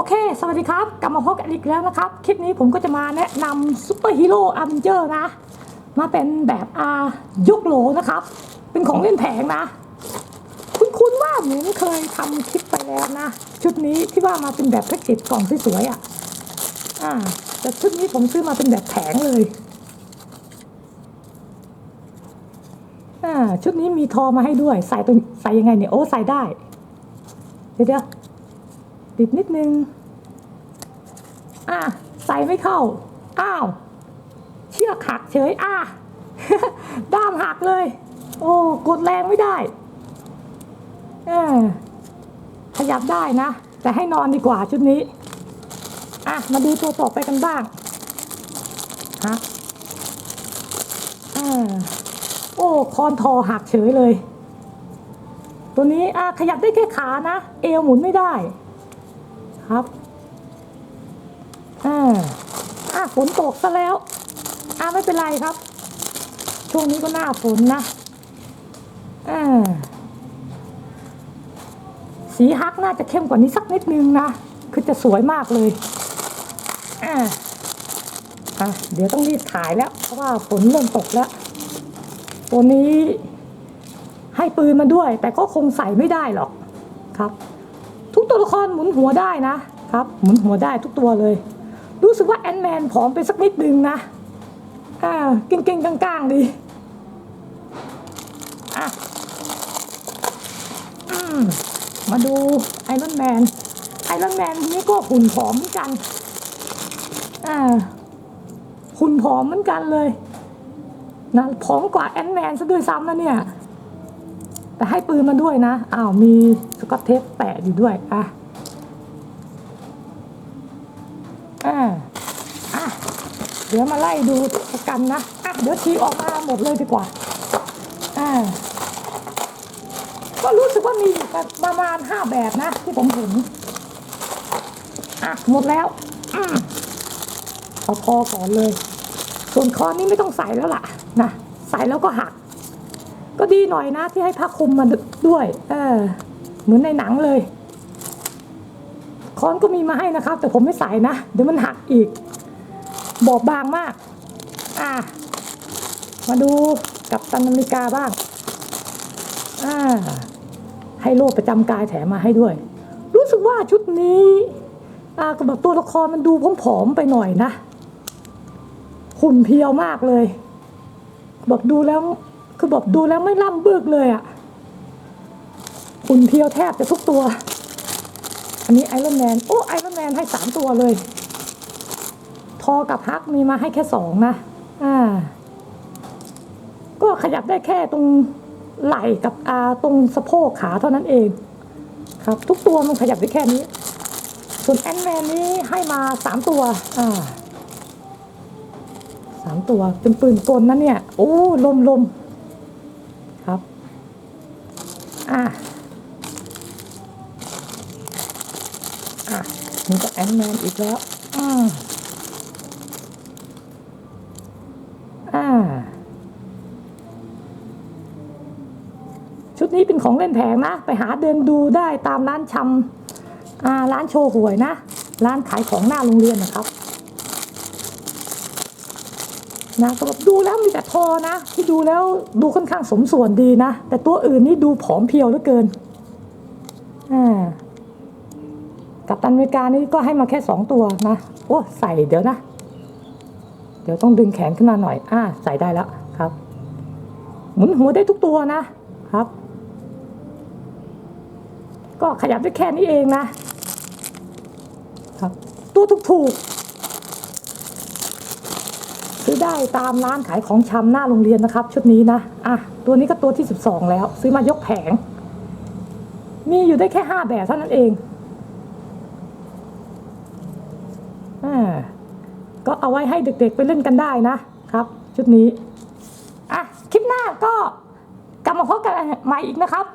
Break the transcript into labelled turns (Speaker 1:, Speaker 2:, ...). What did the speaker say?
Speaker 1: โอเค สวัสดีครับ กลับมาพบกันอีกแล้วนะครับ คลิปนี้ผมก็จะมาแนะนำซูเปอร์ฮีโร่อัมเจอร์นะ มาเป็นแบบอายุกโหลนะครับ เป็นของเล่นแผงนะ คุณคุณว่าเหมือนเคยทำคลิปไปแล้วนะ ชุดนี้ที่ว่ามาเป็นแบบแพ็กเกจกล่องสวยๆอะ อ่า แต่ชุดนี้ผมซื้อมาเป็นแบบแผงเลย อ่า ชุดนี้มีทอมาให้ด้วย ใส่ตรงใส่ยังไงเนี่ย โอ้ ใส่ได้ เดี๋ยวเดี๋ยว ติดนิดนึง อะ ใส่ไม่เข้า อ้าว เชือกหักเฉย อะ ด้ามหักเลย โอ้ กดแรงไม่ได้เออขยับได้นะ แต่ให้นอนดีกว่าชุดนี้ อะ มาดูตัวต่อไปกันบ้าง ฮะอ่าโอ้ คอนทอหักเฉยเลย ตัวนี้อะขยับได้แค่ขานะ เอวหมุนไม่ได้ ครับอ่าอะฝนตกซะแล้วอะไม่เป็นไรครับ ช่วงนี้ก็หน้าฝนนะอ่าสีฮักน่าจะเข้มกว่านี้สักนิดนึงนะ คือจะสวยมากเลยอ่าอะเดี๋ยวต้องรีบถ่ายแล้ว เพราะว่าฝนเริ่มตกแล้ว ตัวนี้ให้ปืนมาด้วย แต่ก็คงใส่ไม่ได้หรอกครับ ทุกตัวละครหมุนหัวได้นะครับ หมุนหัวได้ทุกตัวเลย รู้สึกว่าแอนแมนผอมไปสักนิดนึงนะอ่าเก่งๆกลางๆดีอะอืมมาดูไอรอนแมนไอรอนแมนนี่ก็หุ่นผอมเหมือนกัน อ่า หุ่นผอมเหมือนกันเลยนะผอมกว่าแอนแมนซะด้วยซ้ำนะเนี่ย แต่ให้ปืนมาด้วยนะอ้าวมีสกอตเทปแปะอยู่ด้วยอะอ่าอะเดี๋ยวมาไล่ดูกันนะอะเดี๋ยวทีออกมาหมดเลยดีกว่าอ่าก็รู้สึกว่ามีประมาณห้าแบบนะ ที่ผมเห็นอะหมดแล้วอืมเอาคอก่อนเลย ส่วนคอนี่ไม่ต้องใส่แล้วล่ะนะใส่แล้วก็หัก ก็ดีหน่อยนะที่ให้ผ้าคลุมมาด้วย เออ เหมือนในหนังเลยคอนก็มีมาให้นะครับ แต่ผมไม่ใส่นะ เดี๋ยวมันหักอีก บอบบางมาก อะ มาดูกับตันอเมริกาบ้าง อ่า ให้โล่ประจำกายแถมมาให้ด้วย รู้สึกว่าชุดนี้อ่ากับแบบตัวละครมันดูผอมๆไปหน่อยนะหุ่นเพียวมากเลย แบบดูแล้ว คือแบบดูแล้วไม่ล่ำเบิกเลยอะ่ะหุ่นเพียวแทบจะทุกตัว อันนี้ไอรอนแมนโอ้ไอรอนแมนให้สามตัวเลย ทอกับฮักมีมาให้แค่สองนะอ่าก็ขยับได้แค่ตรงไหล่กับอาตรงสะโพกขาเท่านั้นเอง ครับ ทุกตัวมันขยับได้แค่นี้ ส่วนแอนแมนนี้ให้มาสามตัวอ่าสามตัวเป็นปืนกลนะเนี่ย โอ้ลมลม ครับ อะ อะนี่ก็แอนแมนอีกแล้ว อ่าอ่าชุดนี้เป็นของเล่นแผงนะ ไปหาเดินดูได้ตามร้านชำอ่าร้านโชว์หวยนะ ร้านขายของหน้าโรงเรียนนะครับ นะก็แบบดูแล้วมีแต่ทอนะ ที่ดูแล้วดูค่อนข้างสมส่วนดีนะ แต่ตัวอื่นนี่ดูผอมเพรียวเหลือเกินอ่ากับตันอเมริกานี่ก็ให้มาแค่สองตัวนะโอ้ใส่เดี๋ยวนะ เดี๋ยวต้องดึงแขนขึ้นมาหน่อย อ่า ใส่ได้แล้วครับ หมุนหัวได้ทุกตัวนะครับ ก็ขยับได้แค่นี้เองนะครับ ตัวถูกๆ ซื้อได้ตามร้านขายของชำหน้าโรงเรียนนะครับ ชุดนี้นะอะตัวนี้ก็ตัวที่สิบสองแล้ว ซื้อมายกแผง มีอยู่ได้แค่ห้าแบบเท่านั้นเองอ่าก็เอาไว้ให้เด็กๆไปเล่นกันได้นะครับ ชุดนี้อะคลิปหน้าก็กลับมาพบกันใหม่อีกนะครับ